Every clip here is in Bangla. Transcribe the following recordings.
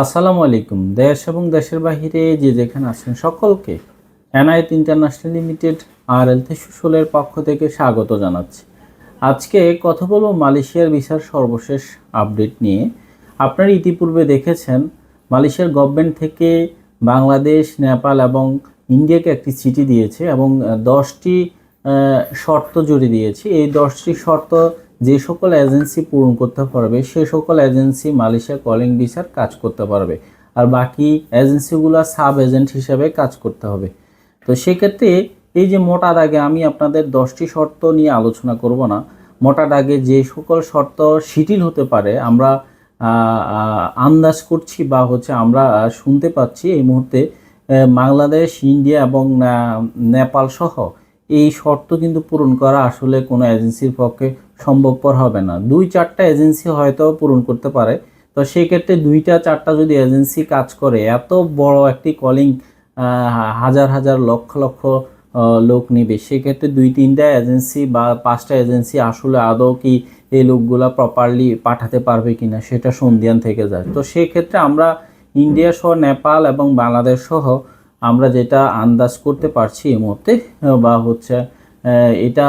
আসসালামু আলাইকুম। দেশ এবং দেশের বাহিরে যে যেখানে আছেন সকলকে এনআইট ইন্টারন্যাশনাল লিমিটেড আর এল সুশলের পক্ষ থেকে স্বাগত জানাচ্ছি। আজকে কথা বলব মালয়েশিয়ার ভিসার সর্বশেষ আপডেট নিয়ে। আপনারা ইতিপূর্বে দেখেছেন, মালয়েশিয়ার গভর্নমেন্ট থেকে বাংলাদেশ, নেপাল এবং ইন্ডিয়াকে একটি চিঠি দিয়েছে এবং দশটি শর্ত জুড়ে দিয়েছে। এই দশটি শর্ত যে সকল এজেন্সি পূরণ করতে পারবে, সে সকল এজেন্সি মালয়েশিয়া কলিং ভিসার কাজ করতে পারবে। আর বাকি এজেন্সিগুলো সাব এজেন্ট হিসেবে কাজ করতে হবে। তো সেক্ষেত্রে এই যে মোটা দাগে আমি আপনাদের দশটি শর্ত নিয়ে আলোচনা করব না, মোটা দাগে যে সকল শর্ত শিথিল হতে পারে, আমরা আন্দাজ করছি বা হচ্ছে আমরা শুনতে পাচ্ছি এই মুহূর্তে বাংলাদেশ, ইন্ডিয়া এবং নেপাল সহ এই শর্ত কিন্তু পূরণ করা আসলে কোনো এজেন্সির পক্ষে সম্ভবপর হবে না। দুই চারটা এজেন্সি হয়তো পূরণ করতে পারে। তো সেই ক্ষেত্রে দুইটা, চারটা যদি এজেন্সি কাজ করে, এত বড় একটি কলিং হাজার হাজার, লক্ষ লক্ষ লোক নেবে, সেক্ষেত্রে দুই, তিনটা এজেন্সি বা পাঁচটা এজেন্সি আসলে আদৌ কি এই লোকগুলা প্রপারলি পাঠাতে পারবে কি না সেটা সন্ধিয়ান থেকে যায়। তো সেক্ষেত্রে আমরা ইন্ডিয়া সহ নেপাল এবং বাংলাদেশ সহ আমরা যেটা আন্দাজ করতে পারছি এই মুহূর্তে, বা হচ্ছে এটা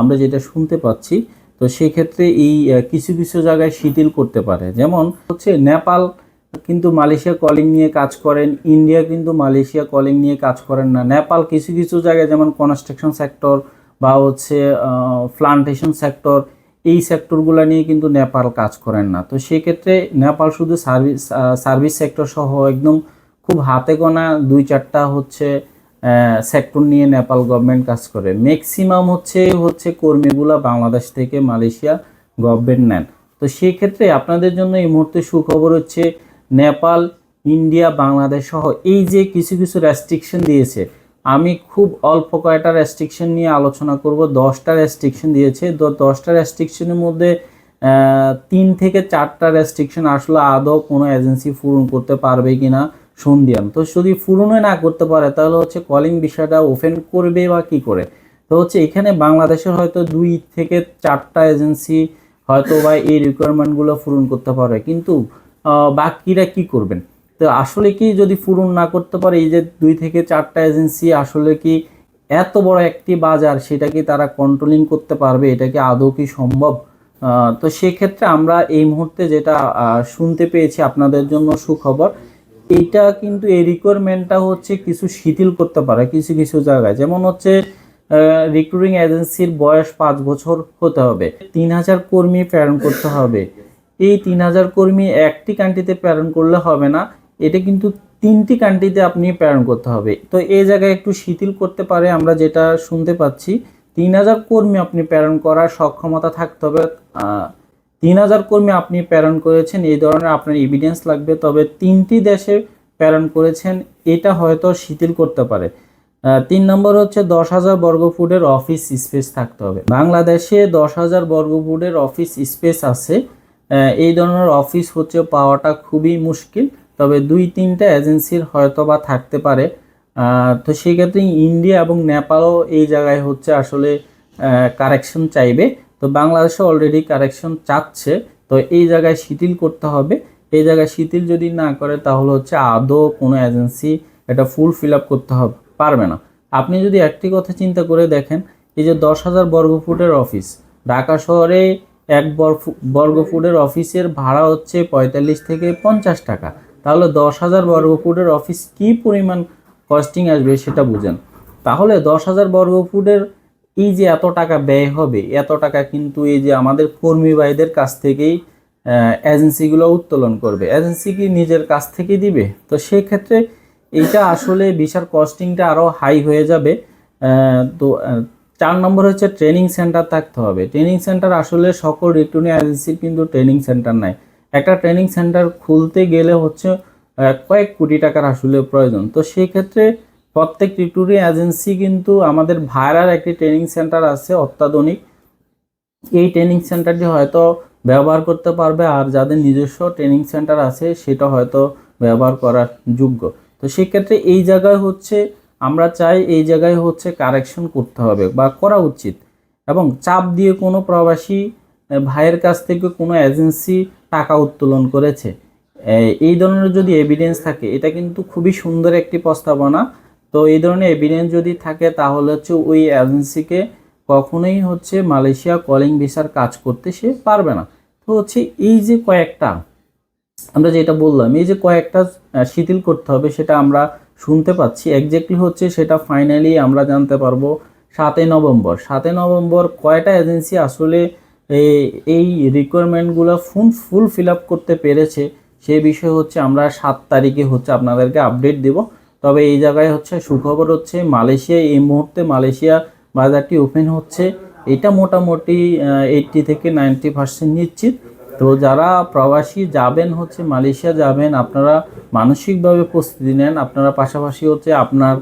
আমরা যেটা শুনতে পাচ্ছি তো সেক্ষেত্রে এই কিছু কিছু জায়গায় শিথিল করতে পারে। যেমন হচ্ছে নেপাল কিন্তু মালয়েশিয়া কলিং নিয়ে কাজ করেন, ইন্ডিয়া কিন্তু মালয়েশিয়া কলিং নিয়ে কাজ করেন না। নেপাল কিছু কিছু জায়গায় যেমন কনস্ট্রাকশন সেক্টর বা হচ্ছে প্লান্টেশন সেক্টর এই সেক্টরগুলো নিয়ে কিন্তু নেপাল কাজ করেন না। তো সেক্ষেত্রে নেপাল শুধু সার্ভিস সার্ভিস সেক্টর সহ একদম খুব হাতে গোনা দুই চারটা হচ্ছে সেক্টর নিয়ে নেপাল গভর্নমেন্ট কাজ করে। ম্যাক্সিমাম হচ্ছে হচ্ছে কর্মীগুলা বাংলাদেশ থেকে মালয়েশিয়া গভর্নমেন্ট নেন। তো সেই ক্ষেত্রে আপনাদের জন্য এই মুহূর্তে সুখবর হচ্ছে, নেপাল, ইন্ডিয়া, বাংলাদেশ সহ এই যে কিছু কিছু রেস্ট্রিকশন দিয়েছে, আমি খুব অল্প কয়টা রেস্ট্রিকশন নিয়ে আলোচনা করব। দশটা রেস্ট্রিকশন দিয়েছে। তো দশটা রেস্ট্রিকশনের মধ্যে তিন থেকে চারটা রেস্ট্রিকশন আসলে আদৌ কোনো এজেন্সি পূরণ করতে পারবে কিনা সন্ধিয়ান। তো যদি পূরণই না করতে পারে, তাহলে হচ্ছে কলিং বিষয়টা ওপেন করবে বা কি করে? তো হচ্ছে এখানে বাংলাদেশের হয়তো দুই থেকে চারটা এজেন্সি হয়তো বা এই রিকোয়ারমেন্টগুলো পূরণ করতে পারে কিন্তু বাকিরা কি করবেন? তো আসলে কি যদি পূরণ না করতে পারে, এই যে দুই থেকে চারটা এজেন্সি আসলে কি এত বড় একটি বাজার, সেটা কি তারা কন্ট্রোলিং করতে পারবে? এটা কি আদৌ কি সম্ভব? তো সেক্ষেত্রে আমরা এই মুহূর্তে যেটা শুনতে পেয়েছি আপনাদের জন্য সুখবর এইটা কিন্তু এই রিকোয়ারমেন্টটা হচ্ছে কিছু শিথিল করতে পারে কিছু কিছু জায়গায়। যেমন হচ্ছে রিক্রুটিং এজেন্সির বয়স পাঁচ বছর হতে হবে, তিন হাজার কর্মী প্রেরণ করতে হবে। এই তিন হাজার কর্মী একটি কান্ট্রিতে প্রেরণ করলে হবে না, এটা কিন্তু তিনটি কান্ট্রিতে আপনি প্রেরণ করতে হবে। তো এই জায়গায় একটু শিথিল করতে পারে আমরা যেটা শুনতে পাচ্ছি, তিন হাজার কর্মী আপনি প্রেরণ করার সক্ষমতা থাকতে হবে তিন হাজার কর্মী আপনি প্রেরণ করেছেন, এই ধরনের আপনার এভিডেন্স লাগবে, তবে তিনটি দেশে প্রেরণ করেছেন, এটা হয়তো শিথিল করতে পারে। তিন নম্বর হচ্ছে দশ হাজার বর্গফুটের অফিস স্পেস থাকতে হবে। বাংলাদেশে দশ হাজার বর্গফুটের অফিস স্পেস আছে। এই ধরনের অফিস হচ্ছে পাওয়াটা খুবই মুশকিল, তবে দুই তিনটা এজেন্সির হয়তো বা থাকতে পারে। তো সেক্ষেত্রে ইন্ডিয়া এবং নেপালও এই জায়গায় হচ্ছে আসলে কারেকশন চাইবে। তো বাংলাদেশে অলরেডি কারেকশন চাচ্ছে। তো এই জায়গায় শিথিল করতে হবে। এই জায়গায় শিথিল যদি না করে, তাহলে হচ্ছে আদৌ কোনো এজেন্সি এটা ফুল ফিল আপ করতে হবে, পারবে না। আপনি যদি একটি কথা চিন্তা করে দেখেন, এই যে দশ হাজার বর্গফুটের অফিস ঢাকা শহরে এক বর্গ- বর্গফুটের অফিসের ভাড়া হচ্ছে পঁয়তাল্লিশ থেকে পঞ্চাশ টাকা। তাহলে দশ হাজার বর্গফুটের অফিস কি পরিমাণ কস্টিং আসবে সেটা বুঝেন। তাহলে দশ হাজার বর্গফুটের এই যে এত টাকা ব্যয় হবে, এত টাকা কিন্তু এই যে আমাদের কর্মী ভাইদের কাছ থেকেই এজেন্সিগুলো উত্তোলন করবে। এজেন্সি কি নিজের কাছ থেকে দিবে? তো সেই ক্ষেত্রে এইটা আসলে বিশাল কস্টিংটা আরও হাই হয়ে যাবে। তো চার নম্বর হচ্ছে ট্রেনিং সেন্টার থাকতে হবে। ট্রেনিং সেন্টার আসলে সকল রিক্রুটিং এজেন্সির কিন্তু ট্রেনিং সেন্টার নাই। একটা ট্রেনিং সেন্টার খুলতে গেলে হচ্ছে কয়েক কোটি টাকার আসলে প্রয়োজন। তো সেই ক্ষেত্রে প্রত্যেক রিক্রুটিং এজেন্সি কিন্তু আমাদের ভাইরার একটি ট্রেনিং সেন্টার আছে অত্যাধুনিক। এই ট্রেনিং সেন্টারটি হয়তো ব্যবহার করতে পারবে আর যাদের নিজস্ব ট্রেনিং সেন্টার আছে সেটা হয়তো ব্যবহার করার যোগ্য। তো সেক্ষেত্রে এই জায়গায় হচ্ছে আমরা চাই এই জায়গায় হচ্ছে কারেকশন করতে হবে বা করা উচিত। এবং চাপ দিয়ে কোনো প্রবাসী ভাইয়ের কাছ থেকে কোনো এজেন্সি টাকা উত্তোলন করেছে। এই- এই ধরনের যদি এভিডেন্স থাকে, এটা কিন্তু খুবই সুন্দর একটি প্রস্তাবনা। তো এই ধরনের এভিডেন্স যদি থাকে, তাহলে হচ্ছে ওই এজেন্সিকে কখনোই হচ্ছে মালয়েশিয়া কলিং ভিসার কাজ করতে সে পারবে না। তো হচ্ছে এই যে কয়েকটা, আমরা যেটা বললাম, এই যে কয়েকটা শিথিল করতে হবে সেটা আমরা শুনতে পাচ্ছি। একজ্যাক্টলি হচ্ছে সেটা ফাইনালি আমরা জানতে পারব সাতই নভেম্বর। সাতই নভেম্বর কয়টা এজেন্সি আসলে এই- রিকোয়ারমেন্টগুলো ফুল ফুল ফিল আপ করতে পেরেছে, সে বিষয়ে হচ্ছে আমরা সাত তারিখে হচ্ছে আপনাদেরকে আপডেট দেব। তবে এই জায়গায় হচ্ছে সুখবর হচ্ছে মালয়েশিয়া, এই মুহূর্তে মালয়েশিয়া বাজারটি ওপেন হচ্ছে। এটা মোটামুটি এইটটি থেকে নাইনটি পার্সেন্ট নিশ্চিত। তো যারা প্রবাসী যাবেন, হচ্ছে মালয়েশিয়া যাবেন, আপনারা মানসিকভাবে প্রস্তুতি নেন। আপনারা পাশাপাশি হচ্ছে আপনার,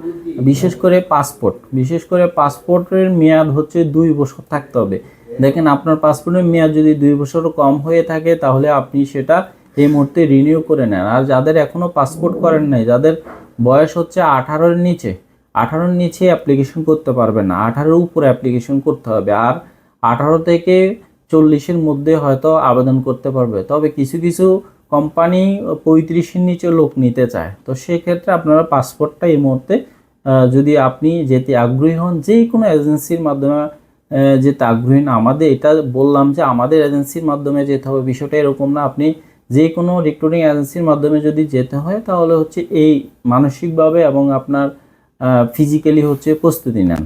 বিশেষ করে পাসপোর্ট বিশেষ করে পাসপোর্টের মেয়াদ হচ্ছে দুই বছর থাকতে হবে। দেখেন, আপনার পাসপোর্টের মেয়াদ যদি দুই বছরও কম হয়ে থাকে, তাহলে আপনি সেটা এই মুহূর্তে রিনিউ করে নেন। আর যাদের এখনও পাসপোর্ট করেন নাই, যাদের বয়স হচ্ছে আঠারোর নিচে। আঠারোর নিচে অ্যাপ্লিকেশন করতে পারবে না। আঠারোর উপরে অ্যাপ্লিকেশন করতে হবে। আর আঠারো থেকে চল্লিশের মধ্যে হয়তো আবেদন করতে পারবে। তবে কিছু কিছু কোম্পানি পঁয়ত্রিশের নিচে লোক নিতে চায়। তো সেক্ষেত্রে আপনারা পাসপোর্টটা এই মুহূর্তে যদি আপনি যেতে আগ্রহী হন যে কোনো এজেন্সির মাধ্যমে যেতে আগ্রহী না আমাদের এটা বললাম যে আমাদের এজেন্সির মাধ্যমে যেতে হবে। বিষয়টা এরকম না। আপনি যে কোনো রিক্রুটিং এজেন্সির মাধ্যমে যদি যেতে হয়, তাহলে হচ্ছে এই মানসিকভাবে এবং আপনার ফিজিক্যালি হচ্ছে প্রস্তুতি নেন।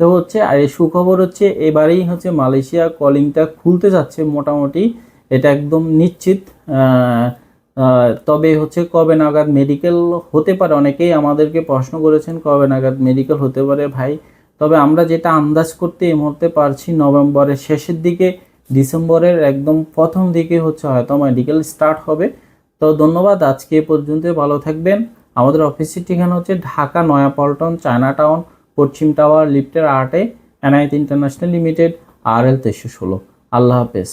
তো হচ্ছে, আর এই সুখবর হচ্ছে, এবারেই হচ্ছে মালয়েশিয়া কলিংটা খুলতে যাচ্ছে মোটামুটি। এটা একদম নিশ্চিত। তবে হচ্ছে কবে নাগাদ মেডিকেল হতে পারে, অনেকেই আমাদেরকে প্রশ্ন করেছেন, কবে নাগাদ মেডিকেল হতে পারে ভাই। তবে আমরা যেটা আন্দাজ করতে এই মুহূর্তে পারছি, নভেম্বরের শেষের দিকে ডিসেম্বরের একদম প্রথম দিকে হচ্ছে হয়তো মেডিকেল স্টার্ট হবে। তো ধন্যবাদ, আজকে এ পর্যন্ত ভালো থাকবেন। আমাদের অফিসের ঠিকানা হচ্ছে ঢাকা নয়াপল্টন চায়না টাউন পশ্চিম টাওয়ার, লিফটের আটে, NIT international limited R L তেইশশো ষোলো। আল্লাহ হাফেজ।